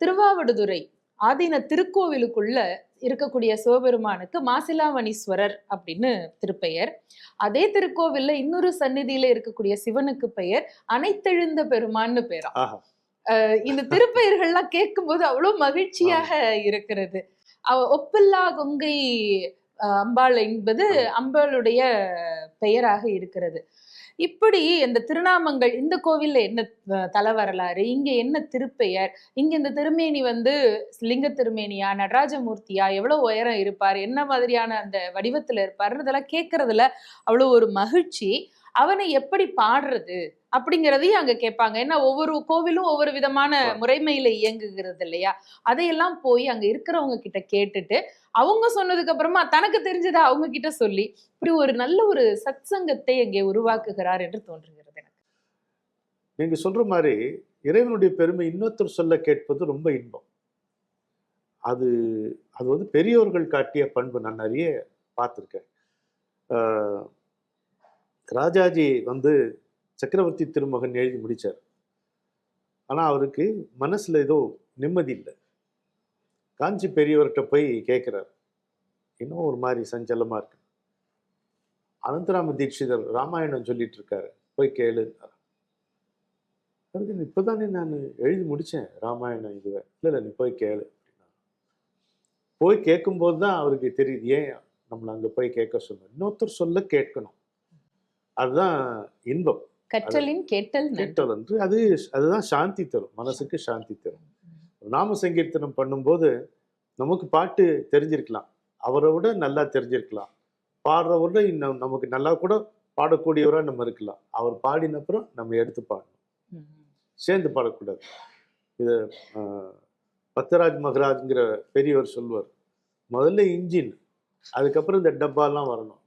திருவாவடுதுறை ஆதீன திருக்கோவிலுக்குள்ள இருக்கக்கூடிய சிவபெருமானுக்கு மாசிலாமணீஸ்வரர் அப்படின்னு திருப்பெயர். அதே திருக்கோவில்ல இன்னொரு சந்நிதியில இருக்கக்கூடிய சிவனுக்கு பெயர் அனைத்தெழுந்த பெருமான்னு பேரா. இந்த திருப்பெயர்கள்லாம் கேட்கும்போது அவ்வளவு மகிழ்ச்சியாக இருக்கிறது. அவ ஒப்பில்லா கொங்கை அம்பாள் என்பது அம்பாளுடைய பெயராக இருக்கிறது. இப்படி இந்த திருநாமங்கள் இந்த கோவில்ல என்ன தலை தல வரலாறு இங்க என்ன திருப்பெயர் இங்க இந்த திருமேனி வந்து லிங்க திருமேனியா நடராஜமூர்த்தியா எவ்வளவு உயரம் இருப்பார் என்ன மாதிரியான அந்த வடிவத்துல இருப்பாருன்னு இதெல்லாம் கேட்கறதுல அவ்வளவு ஒரு மகிழ்ச்சி. அவனை எப்படி பாடுறது அப்படிங்கிறதையும் அங்க கேட்பாங்க. ஏன்னா ஒவ்வொரு கோவிலும் ஒவ்வொரு விதமான முறைமையில இயங்குகிறது இல்லையா? அதையெல்லாம் போய் அங்க இருக்கிறவங்க கிட்ட கேட்டுட்டு அவங்க சொன்னதுக்கு அப்புறமா தனக்கு தெரிஞ்சதை அவங்க கிட்ட சொல்லி இப்படி ஒரு நல்ல ஒரு சத்சங்கத்தை அங்கே உருவாக்குகிறார் என்று தோன்றுகிறது எனக்கு. நீங்க சொல்ற மாதிரி இறைவனுடைய பெருமை இன்னொருத்தர் சொல்ல கேட்பது ரொம்ப இன்பம். அது அது வந்து பெரியவர்கள் காட்டிய பண்பு நான் நிறைய பார்த்துருக்கேன். ராஜாஜி வந்து சக்கரவர்த்தி திருமகன் எழுதி முடிச்சார். ஆனால் அவருக்கு மனசுல ஏதோ நிம்மதி இல்லை. காஞ்சி பெரியவர்கிட்ட போய் கேட்குறார் இன்னும் ஒரு மாதிரி சஞ்சலமாக இருக்கு? அனந்தராம தீட்சிதர் ராமாயணம் சொல்லிட்டு இருக்காரு. போய் கேளுன்னார் அதுக்கு இப்போதானே நான் எழுதி முடித்தேன் ராமாயணம் இதுவை. இல்லை இல்லை நீ போய் கேளு. அப்படின்னா போய் கேட்கும்போது தான் அவருக்கு தெரியுது ஏன் நம்மளை அங்கே போய் கேட்க சொன்னோம் இன்னொருத்தர் சொல்ல கேட்கணும். அதுதான் இன்பம். கற்றலின் கேட்டல். கேட்டல் என்று அது அதுதான் சாந்தி தரும். மனசுக்கு சாந்தி தரும். நாம சங்கீர்த்தனம் பண்ணும்போது நமக்கு பாட்டு தெரிஞ்சிருக்கலாம். அவரை விட நல்லா தெரிஞ்சிருக்கலாம். பாடுறவரை விட இன்னும் நமக்கு நல்லா கூட பாடக்கூடியவராக நம்ம இருக்கலாம். அவர் பாடினப்புறம் நம்ம எடுத்து பாடணும். சேர்ந்து பாடக்கூடாது. இது ஆஹ், பக்தராஜ் மகராஜ்ங்கிற பெரியவர் சொல்லுவார் முதல்ல இன்ஜின் அதுக்கப்புறம் இந்த டப்பாலாம் வரணும்.